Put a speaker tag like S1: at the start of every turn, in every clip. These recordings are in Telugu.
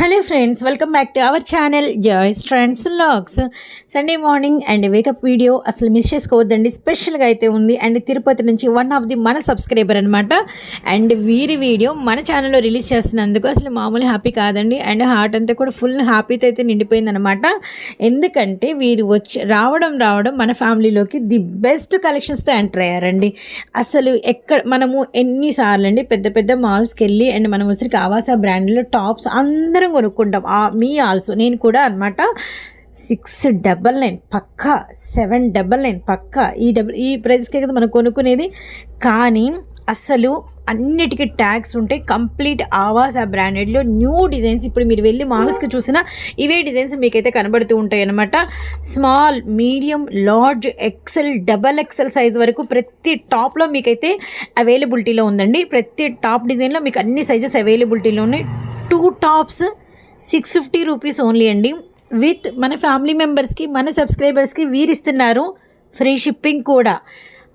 S1: Hello friends welcome back to our channel Joy's friends vlogs Sunday morning and wake up video అసలు మిస్ చేసుకోవద్దండి స్పెషల్గా అయితే ఉంది. అండ్ తిరుపతి నుంచి వన్ ఆఫ్ ది మన సబ్స్క్రైబర్ అనమాట అండ్ వీరి వీడియో మన ఛానల్లో రిలీజ్ చేస్తున్నందుకు అసలు మామూలు హ్యాపీ కాదండి. అండ్ హార్ట్ అంతా కూడా ఫుల్ హ్యాపీతో అయితే నిండిపోయిందనమాట ఎందుకంటే వీరు వచ్చి రావడం రావడం మన ఫ్యామిలీలోకి ది బెస్ట్ కలెక్షన్స్తో ఎంటర్ అయ్యారండి. అసలు ఎక్కడ మనము ఎన్నిసార్లు అండి పెద్ద పెద్ద మాల్స్కి వెళ్ళి అండ్ మనం వచ్చరికి ఆవాస బ్రాండ్లో టాప్స్ అందరూ కొనుక్కుంటాం. ఆ- మీ ఆల్సో నేను కూడా అనమాట సిక్స్ డబల్ నైన్ పక్కా సెవెన్ డబల్ నైన్ పక్కా ఈ డబల్ ఈ ప్రైస్కే కదా మనం కొనుక్కునేది. కానీ అసలు అన్నిటికీ ట్యాగ్స్ ఉంటాయి కంప్లీట్ ఆవాస్ ఆ బ్రాండెడ్లో న్యూ డిజైన్స్ ఇప్పుడు మీరు వెళ్ళి మాల్స్కి చూసినా ఇవే డిజైన్స్ మీకైతే కనబడుతూ ఉంటాయి అనమాట small medium large XL double XL size వరకు ప్రతి టాప్లో మీకైతే అవైలబిలిటీలో ఉందండి. ప్రతి టాప్ డిజైన్లో మీకు అన్ని సైజెస్ అవైలబిలిటీలో ఉన్నాయి two tops six fifty rupees only అండి. విత్ మన ఫ్యామిలీ మెంబర్స్కి మన సబ్స్క్రైబర్స్కి వీరిస్తున్నారు. ఫ్రీ షిప్పింగ్ కూడా.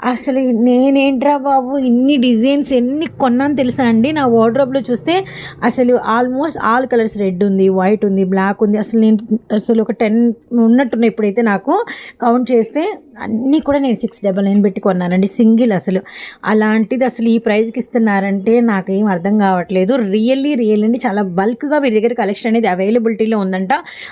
S1: అసలు నేనేంట్రా బాబు? ఇన్ని డిజైన్స్ ఎన్ని కొన్నాను తెలుసా అండి? నా వార్డ్రోబ్లో చూస్తే అసలు ఆల్మోస్ట్ ఆల్ కలర్స్ రెడ్ ఉంది వైట్ ఉంది బ్లాక్ ఉంది. అసలు నేను అసలు ఒక టెన్ ఉన్నట్టున్నాయి ఇప్పుడైతే నాకు. కౌంట్ చేస్తే అన్నీ కూడా నేను సిక్స్ డబల్ నైన్ పెట్టి కొన్నానండి సింగిల్ అసలు. అలాంటిది అసలు ఈ ప్రైస్కి ఇస్తున్నారంటే నాకేం అర్థం కావట్లేదు. రియల్లీ రియల్ అండి. చాలా బల్క్గా వీరి దగ్గర కలెక్షన్ అనేది అవైలబిలిటీలో ఉందంట.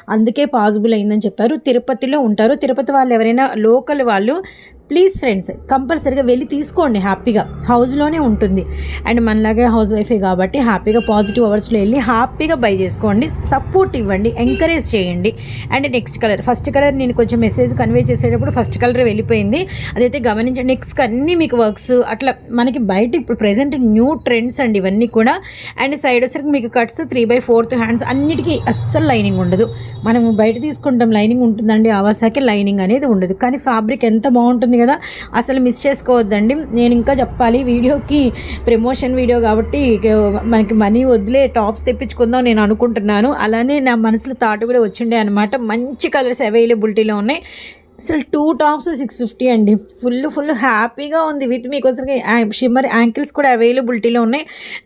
S1: అందుకే పాసిబుల్ అయిందని చెప్పారు. తిరుపతిలో ఉంటారు. తిరుపతి వాళ్ళు ఎవరైనా లోకల్ వాళ్ళు ప్లీజ్ ఫ్రెండ్స్ కంపల్సరీగా వెళ్ళి తీసుకోండి హ్యాపీగా. హౌస్లోనే ఉంటుంది. అండ్ మనలాగే హౌస్ వైఫే కాబట్టి హ్యాపీగా పాజిటివ్ అవర్స్లో వెళ్ళి హ్యాపీగా బై చేసుకోండి. సపోర్ట్ ఇవ్వండి ఎంకరేజ్ చేయండి. And next colour first colour నేను కొంచెం మెసేజ్ కన్వే చేసేటప్పుడు ఫస్ట్ కలర్ వెళ్ళిపోయింది. అదైతే గమనించండి నెక్స్ట్ అన్నీ మీకు వర్క్స్ అట్లా మనకి బయట ఇప్పుడు ప్రజెంట్ న్యూ ట్రెండ్స్ అండి ఇవన్నీ కూడా. అండ్ సైడ్ వచ్చరికి మీకు cuts three by fourth hands అన్నిటికీ అస్సలు లైనింగ్ ఉండదు. మనం బయట తీసుకుంటాం లైనింగ్ ఉంటుందండి. ఆవాసాకి లైనింగ్ అనేది ఉండదు. కానీ ఫ్యాబ్రిక్ ఎంత బాగుంటుంది కదా అసలు మిస్ చేసుకోవద్దండి. నేను ఇంకా చెప్పాలి వీడియోకి ప్రమోషన్ వీడియో కాబట్టి మనకి మనీ వదిలే టాప్స్ తెప్పించుకుందాం నేను అనుకుంటున్నాను. అలానే నా మనసులో థాట్ కూడా వచ్చిండే అనమాట మంచి కలర్స్ అవైలబిలిటీలో ఉన్నాయి. అసలు టూ టాప్స్ సిక్స్ ఫిఫ్టీ అండి. ఫుల్ ఫుల్ హ్యాపీగా ఉంది. విత్ మీకోసం షిమ్మర్ యాంకిల్స్ కూడా అవైలబిలిటీలో ఉన్నాయి.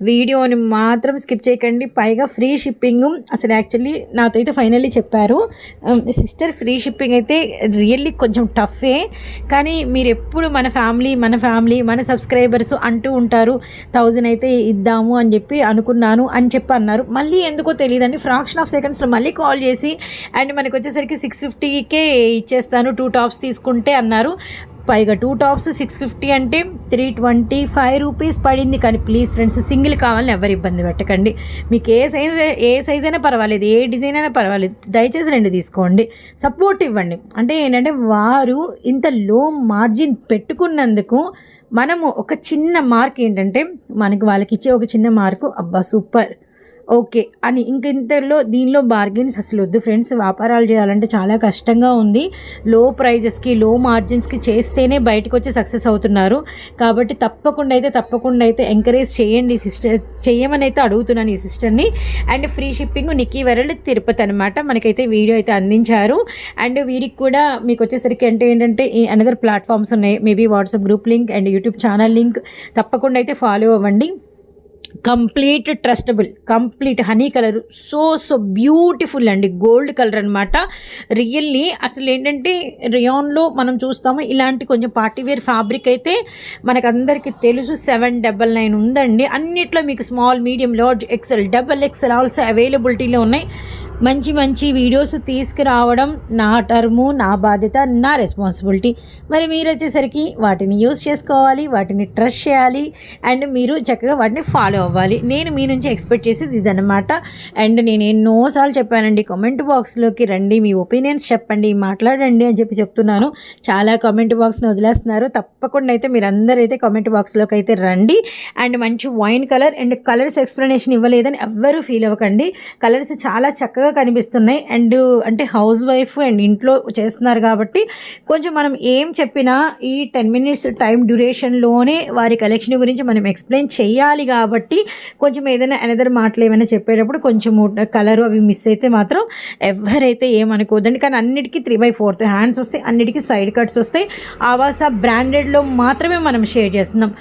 S1: వీడియోని మాత్రం స్కిప్ చేయకండి. పైగా ఫ్రీ షిప్పింగ్. అసలు యాక్చువల్లీ నాతో అయితే ఫైనల్లీ చెప్పారు. సిస్టర్ ఫ్రీ షిప్పింగ్ అయితే రియల్లీ కొంచెం టఫే. కానీ మీరు ఎప్పుడు మన ఫ్యామిలీ మన ఫ్యామిలీ మన సబ్స్క్రైబర్స్ అంటూ ఉంటారు థౌజండ్ అయితే ఇద్దాము అని చెప్పి అనుకున్నాను అని చెప్పి అన్నారు. మళ్ళీ ఎందుకో తెలియదండి ఫ్రాక్షన్ ఆఫ్ సెకండ్స్లో మళ్ళీ కాల్ చేసి అండ్ మనకు వచ్చేసరికి సిక్స్ ఫిఫ్టీకే ఇచ్చేస్తాను టూ టూ టాప్స్ తీసుకుంటే అన్నారు. పైగా టూ టాప్స్ సిక్స్ ఫిఫ్టీ అంటే త్రీ ట్వంటీ ఫైవ్ రూపీస్ పడింది. కానీ ప్లీజ్ ఫ్రెండ్స్ సింగిల్ కావాలని ఎవరు ఇబ్బంది పెట్టకండి. మీకు ఏ సైజ్ ఏ సైజ్ అయినా పర్వాలేదు ఏ డిజైన్ అయినా పర్వాలేదు. దయచేసి రెండు తీసుకోండి. సపోర్ట్ ఇవ్వండి. అంటే ఏంటంటే వారు ఇంత లో మార్జిన్ పెట్టుకున్నందుకు మనము ఒక చిన్న మార్క్ ఏంటంటే మనకి వాళ్ళకి ఇచ్చే ఒక చిన్న మార్కు అబ్బా సూపర్. ఓకే. అని ఇంక ఇంతలో దీనిలో బార్గెన్స్ అసలు వద్దు ఫ్రెండ్స్. వ్యాపారాలు చేయాలంటే చాలా కష్టంగా ఉంది. లో ప్రైజెస్కి లో మార్జిన్స్కి చేస్తేనే బయటకు వచ్చి సక్సెస్ అవుతున్నారు. కాబట్టి తప్పకుండా అయితే తప్పకుండా అయితే ఎంకరేజ్ చేయండి సిస్టర్ చేయమని అయితే అడుగుతున్నాను ఈ సిస్టర్ని. And free shipping Nikki world Tirupati అనమాట మనకైతే వీడియో అయితే అందించారు. అండ్ వీరికి కూడా మీకు వచ్చేసరికి అంటే ఏంటంటే ఈ అనదర్ ప్లాట్ఫామ్స్ ఉన్నాయి. Maybe WhatsApp group link and YouTube channel link తప్పకుండా అయితే ఫాలో అవ్వండి. Complete trustable complete honey colour. So so beautiful అండి. గోల్డ్ కలర్ అనమాట రియల్లీ అసలు ఏంటంటే రియాన్లో మనం చూస్తాము ఇలాంటి కొంచెం పార్టీ వేర్ ఫ్యాబ్రిక్ అయితే మనకందరికీ తెలుసు. సెవెన్ డబల్ నైన్ ఉందండి. అన్నిట్లో మీకు small medium large XL double XL also అవైలబిలిటీలో ఉన్నాయి. మంచి మంచి వీడియోస్ తీసుకురావడం నా టర్ము నా బాధ్యత నా రెస్పాన్సిబిలిటీ మరి మీరు వచ్చేసరికి వాటిని యూస్ చేసుకోవాలి వాటిని ట్రస్ట్ చేయాలి అండ్ మీరు చక్కగా వాటిని ఫాలో అవ్వాలి. నేను మీ నుంచి ఎక్స్పెక్ట్ చేసేది ఇదనమాట అండ్ నేను ఎన్నోసార్లు చెప్పానండి కామెంట్ బాక్స్లోకి రండి మీ ఒపీనియన్స్ చెప్పండి మాట్లాడండి అని చెప్పి చెప్తున్నాను. చాలా కామెంట్ బాక్స్ని వదిలేస్తున్నారు. తప్పకుండా అయితే మీరు అందరూ అయితే కామెంట్ బాక్స్లోకి అయితే రండి. అండ్ మంచి wine colour and colours explanation ఇవ్వలేదని ఎవ్వరూ ఫీల్ అవ్వకండి. కలర్స్ చాలా చక్కగా చక్కగా కనిపిస్తున్నాయి. అండ్ అంటే హౌస్ వైఫ్ అండ్ ఇంట్లో చేస్తున్నారు కాబట్టి కొంచెం మనం ఏం చెప్పినా ఈ టెన్ మినిట్స్ టైం డ్యూరేషన్లోనే వారి కలెక్షన్ గురించి మనం ఎక్స్ప్లెయిన్ చేయాలి కాబట్టి కొంచెం ఏదైనా అనదర్ మాటలు ఏమైనా చెప్పేటప్పుడు కొంచెం కలర్ అవి మిస్ అయితే మాత్రం ఎవరైతే ఏమనుకోదండి కానీ అన్నిటికీ త్రీ బై ఫోర్త్ హ్యాండ్స్ వస్తాయి అన్నిటికీ సైడ్ కట్స్ వస్తాయి. ఆవాస బ్రాండెడ్లో మాత్రమే మనం షేర్ చేస్తున్నాం.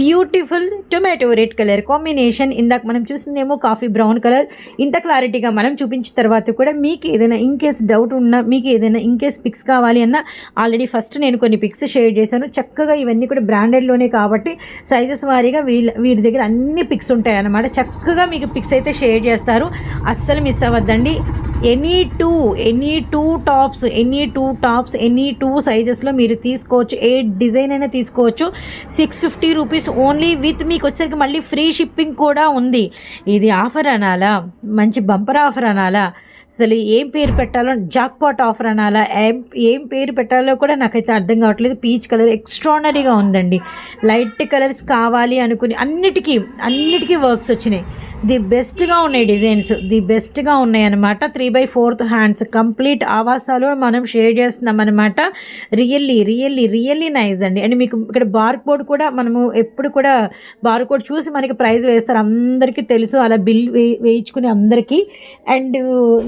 S1: Beautiful tomato red colour combination ఇందాక మనం చూసిందేమో కాఫీ బ్రౌన్ కలర్ ఇంత క్లారిటీగా మనం చూపించ తర్వాత కూడా మీకు ఏదైనా ఇన్ కేస్ డౌట్ ఉన్నా మీకు ఏదైనా ఇన్ కేస్ పిక్స్ కావాలి అన్నా ఆల్రెడీ ఫస్ట్ నేను కొన్ని పిక్స్ షేర్ చేశాను. చక్కగా ఇవన్నీ కూడా బ్రాండెడ్లోనే కాబట్టి సైజెస్ వారీగా వీళ్ళ వీరి దగ్గర అన్ని పిక్స్ ఉంటాయి అన్నమాట చక్కగా మీకు పిక్స్ అయితే షేర్ చేస్తారు. అస్సలు miss అవ్వద్దండి. Any two any two tops any two tops any two సైజెస్లో మీరు తీసుకోవచ్చు. ఏ డిజైన్ అయినా తీసుకోవచ్చు. Six fifty rupees only with మీకు వచ్చేసరికి మళ్ళీ ఫ్రీ షిప్పింగ్ కూడా ఉంది. ఇది ఆఫర్ అనాలా? మంచి బంపర్ ఆఫర్ అనాలా? అసలు ఏం పేరు పెట్టాలో జాక్పాట్ ఆఫర్ అనాలా. ఏం ఏం పేరు పెట్టాలో కూడా నాకైతే అర్థం కావట్లేదు. పీచ్ కలర్ ఎక్స్ట్రానరీగా ఉందండి. లైట్ కలర్స్ కావాలి అనుకుని అన్నిటికీ అన్నిటికీ వర్క్స్ వచ్చినాయి. ది బెస్ట్గా ఉన్నాయి డిజైన్స్. ది బెస్ట్గా ఉన్నాయి అనమాట three by fourth hands. Complete ఆవాసాలు మనం షేర్ చేస్తున్నాం అనమాట రియల్లీ రియల్లీ రియల్లీ నైస్ అండి. అండ్ మీకు ఇక్కడ బార్ కోడ్ కూడా మనము ఎప్పుడు కూడా బార్ కోడ్ చూసి మనకి ప్రైస్ వేస్తారు. అందరికీ తెలుసు. అలా బిల్ వే వేయించుకునే అందరికీ. అండ్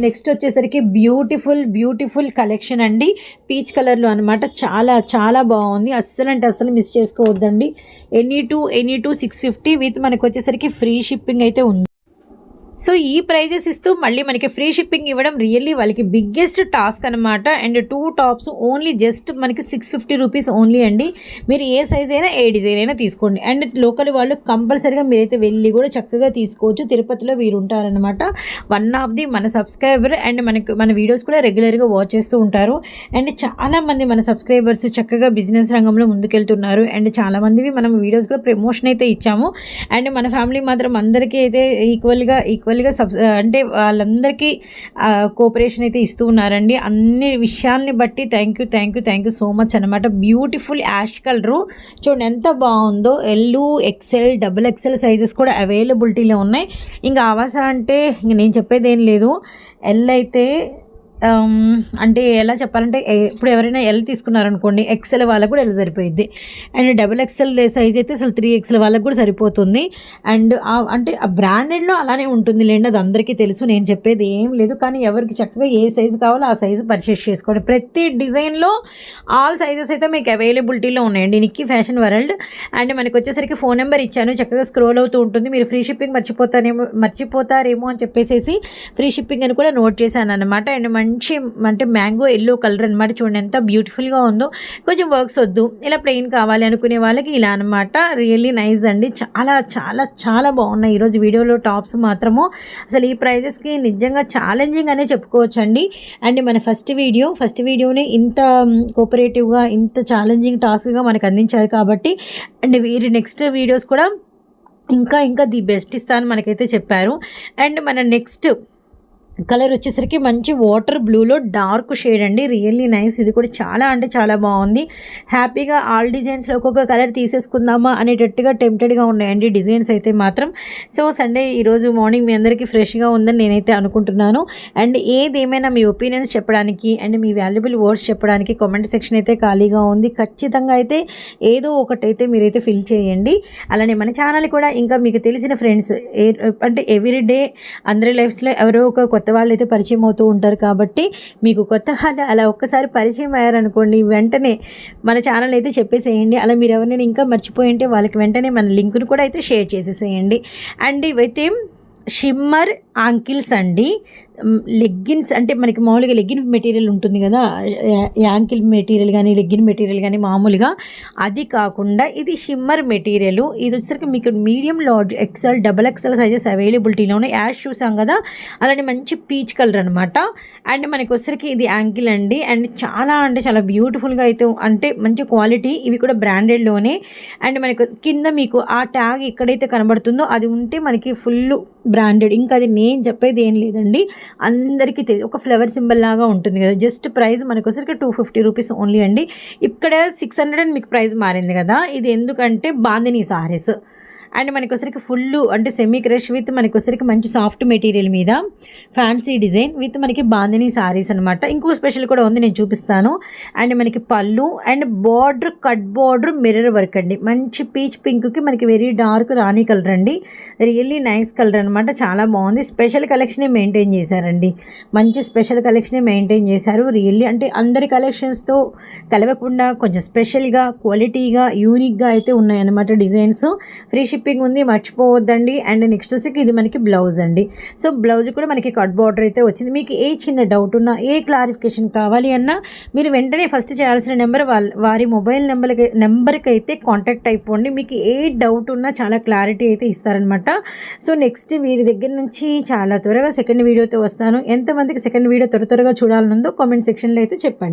S1: నెక్స్ట్ వచ్చేసరికి బ్యూటిఫుల్ బ్యూటిఫుల్ కలెక్షన్ అండి. పీచ్ కలర్లో అనమాట చాలా చాలా బాగుంది. అస్సలు అంటే అస్సలు మిస్ చేసుకోవద్దండి. Any two any two six fifty with మనకు వచ్చేసరికి ఫ్రీ షిప్పింగ్ అయితే ఉంది. సో ఈ ప్రైజెస్ ఇస్తూ మళ్ళీ మనకి ఫ్రీ షిప్పింగ్ ఇవ్వడం రియల్లీ వాళ్ళకి బిగ్గెస్ట్ టాస్క్ అనమాట and two tops only just మనకి సిక్స్ ఫిఫ్టీ రూపీస్ ఓన్లీ అండి. మీరు ఏ సైజ్ అయినా ఏ డిజైన్ అయినా తీసుకోండి. అండ్ లోకల్ వాళ్ళు కంపల్సరీగా మీరైతే వెళ్ళి కూడా చక్కగా తీసుకోవచ్చు. తిరుపతిలో వీరు ఉంటారనమాట వన్ ఆఫ్ ది మన సబ్స్క్రైబర్ అండ్ మనకు మన వీడియోస్ కూడా రెగ్యులర్గా వాచ్ చేస్తూ ఉంటారు. అండ్ చాలామంది మన సబ్స్క్రైబర్స్ చక్కగా బిజినెస్ రంగంలో ముందుకెళ్తున్నారు. అండ్ చాలామందివి మనం వీడియోస్ కూడా ప్రమోషన్ అయితే ఇచ్చాము. అండ్ మన ఫ్యామిలీ మాత్రం అందరికీ అయితే ఈక్వల్గా ఈక్వల్గా సబ్ uh, అంటే వాళ్ళందరికీ uh, కోఆపరేషన్ అయితే ఇస్తూ ఉన్నారండి. అన్ని విషయాల్ని బట్టి thank you thank you thank you so much అనమాట బ్యూటిఫుల్ యాష్ కలరు చూడండి ఎంత బాగుందో. ఎల్లు ఎక్సెల్ డబుల్ ఎక్సెల్ సైజెస్ కూడా అవైలబిలిటీలో ఉన్నాయి. ఇంకా ఆవాస అంటే ఇంక నేను చెప్పేది ఏం లేదు. ఎల్ అయితే Um, అంటే ఎలా చెప్పాలంటే ఇప్పుడు ఎవరైనా ఎల్ తీసుకున్నారనుకోండి ఎక్సెల్ వాళ్ళకు కూడా ఎల్ సరిపోయింది అండ్ డబుల్ ఎక్సెల్ సైజ్ అయితే అసలు త్రీ ఎక్సెల్ వాళ్ళకు కూడా సరిపోతుంది. అండ్ అంటే ఆ బ్రాండెడ్లో అలానే ఉంటుంది లేండి అది అందరికీ తెలుసు నేను చెప్పేది ఏం లేదు. కానీ ఎవరికి చక్కగా ఏ సైజు కావాలో ఆ సైజు పర్చేస్ చేసుకోండి. ప్రతి డిజైన్లో ఆల్ సైజెస్ అయితే మీకు అవైలబిలిటీలో ఉన్నాయండి. నిక్కి ఫ్యాషన్ వరల్డ్ అండ్ మనకు వచ్చేసరికి ఫోన్ నెంబర్ ఇచ్చాను. చక్కగా స్క్రోల్ అవుతూ ఉంటుంది. మీరు ఫ్రీ షిప్పింగ్ మర్చిపోతారేమో మర్చిపోతారేమో అని చెప్పేసి ఫ్రీ షిప్పింగ్ అని కూడా నోట్ చేశాను అనమాట అండ్ మంచి అంటే మ్యాంగో ఎల్లో కలర్ అనమాట చూడండి. ఎంత బ్యూటిఫుల్గా ఉందో. కొంచెం వర్క్స్ వద్దు. ఇలా ప్లెయిన్ కావాలి అనుకునే వాళ్ళకి ఇలా అనమాట రియల్లీ నైస్ అండి. చాలా చాలా చాలా బాగున్నాయి. ఈరోజు వీడియోలో టాప్స్ మాత్రము. అసలు ఈ ప్రైజెస్కి నిజంగా ఛాలెంజింగ్ అనే చెప్పుకోవచ్చు అండి అండ్ మన ఫస్ట్ వీడియో ఫస్ట్ వీడియోని ఇంత కోఆపరేటివ్గా ఇంత ఛాలెంజింగ్ టాస్క్గా మనకు అందించారు కాబట్టి అండ్ వీరి నెక్స్ట్ వీడియోస్ కూడా ఇంకా ఇంకా ది బెస్ట్ ఇస్తాను మనకైతే చెప్పారు. అండ్ మన నెక్స్ట్ కలర్ వచ్చేసరికి మంచి వాటర్ బ్లూలో డార్క్ షేడ్ అండి. Really nice. ఇది కూడా చాలా అంటే చాలా బాగుంది. హ్యాపీగా ఆల్ డిజైన్స్లో ఒక్కొక్క కలర్ తీసేసుకుందామా అనేటట్టుగా టెంప్టెడ్గా ఉన్నాయండి డిజైన్స్ అయితే మాత్రం. సో సండే ఈరోజు మార్నింగ్ మీ అందరికీ ఫ్రెష్గా ఉందని నేనైతే అనుకుంటున్నాను. అండ్ ఏదేమైనా మీ ఒపీనియన్స్ చెప్పడానికి అండ్ మీ వాల్యుబుల్ వర్డ్స్ చెప్పడానికి కామెంట్ సెక్షన్ అయితే ఖాళీగా ఉంది. ఖచ్చితంగా అయితే ఏదో ఒకటైతే మీరైతే ఫిల్ చేయండి. అలానే మన ఛానల్ కూడా ఇంకా మీకు తెలిసిన ఫ్రెండ్స్ ఏ అంటే ఎవ్రీ డే అందరి లైఫ్స్లో ఎవరో ఒక కొత్త వాళ్ళు అయితే పరిచయం అవుతూ ఉంటారు కాబట్టి మీకు కొత్త వాళ్ళు అలా ఒక్కసారి పరిచయం అయ్యారనుకోండి వెంటనే మన ఛానల్ అయితే చెప్పేసేయండి. అలా మీరు ఎవరినైనా ఇంకా మర్చిపోయి ఉంటే వాళ్ళకి వెంటనే మన లింక్ను కూడా అయితే షేర్ చేసేసేయండి. అండ్ ఇవైతే షిమ్మర్ ఆంకిల్స్ అండి. లెగ్గిన్స్ అంటే మనకి మామూలుగా లెగ్గిన్ మెటీరియల్ ఉంటుంది కదా యాంకిల్ మెటీరియల్ కానీ లెగ్గిన్ మెటీరియల్ కానీ మామూలుగా. అది కాకుండా ఇది షిమ్మర్ మెటీరియల్. ఇది వచ్చేసరికి మీకు medium large XL double XL sizes అవైలబిలిటీలో ఉన్నాయి. యాష్ చూసాం కదా అలానే మంచి పీచ్ కలర్ అనమాట అండ్ మనకి వచ్చరికి ఇది యాంకిల్ అండి. అండ్ చాలా అంటే చాలా బ్యూటిఫుల్గా అయితే అంటే మంచి క్వాలిటీ. ఇవి కూడా బ్రాండెడ్లోనే అండ్ మనకు కింద మీకు ఆ ట్యాగ్ ఎక్కడైతే కనబడుతుందో అది ఉంటే మనకి ఫుల్ బ్రాండెడ్. ఇంకా అది నేను చెప్పేది ఏం లేదండి. అందరికీ తెలియదు ఒక ఫ్లవర్ సింబల్ లాగా ఉంటుంది కదా. జస్ట్ ప్రైస్ మనకు వచ్చరికి టూ ఫిఫ్టీ రూపీస్ ఓన్లీ అండి. ఇక్కడ సిక్స్ హండ్రెడ్ అండ్ మీకు ప్రైస్ మారింది కదా. ఇది ఎందుకంటే బాందిని సారీస్ అండ్ మనకొసరికి ఫుల్ అంటే సెమీ క్రష్ విత్ మనకొసరికి మంచి సాఫ్ట్ మెటీరియల్ మీద ఫ్యాన్సీ డిజైన్ విత్ మనకి బాందిని సారీస్ అనమాట ఇంకో స్పెషల్ కూడా ఉంది నేను చూపిస్తాను. అండ్ మనకి పళ్ళు and border cut border mirror work అండి. మంచి పీచ్ పింక్కి మనకి వెరీ డార్క్ రాణి కలర్ అండి. రియల్లీ నైస్ కలర్ అనమాట చాలా బాగుంది. స్పెషల్ కలెక్షనే మెయింటైన్ చేశారండి. మంచి స్పెషల్ కలెక్షనే మెయింటైన్ చేశారు. రియల్లీ అంటే అందరి కలెక్షన్స్తో కలవకుండా కొంచెం స్పెషల్గా క్వాలిటీగా యూనిక్గా అయితే ఉన్నాయన్నమాట డిజైన్స్ ఫ్రీ షిప్పింగ్ ఉంది మర్చిపోవద్దండి. అండ్ నెక్స్ట్ వచ్చేసి ఇది మనకి బ్లౌజ్ అండి. సో బ్లౌజ్ కూడా మనకి కట్ బార్డర్ అయితే వచ్చింది. మీకు ఏ చిన్న డౌట్ ఉన్నా ఏ క్లారిఫికేషన్ కావాలి అన్నా మీరు వెంటనే ఫస్ట్ చేయాల్సిన నెంబర్ వాళ్ళ వారి మొబైల్ నెంబర్కి నెంబర్కి అయితే కాంటాక్ట్ అయిపోండి. మీకు ఏ డౌట్ ఉన్నా చాలా క్లారిటీ అయితే ఇస్తారనమాట సో నెక్స్ట్ వీరి దగ్గర నుంచి చాలా త్వరగా సెకండ్ వీడియోతో వస్తాను. ఎంతమందికి సెకండ్ వీడియో త్వర త్వరగా చూడాలనుందో కామెంట్ సెక్షన్లో అయితే చెప్పండి.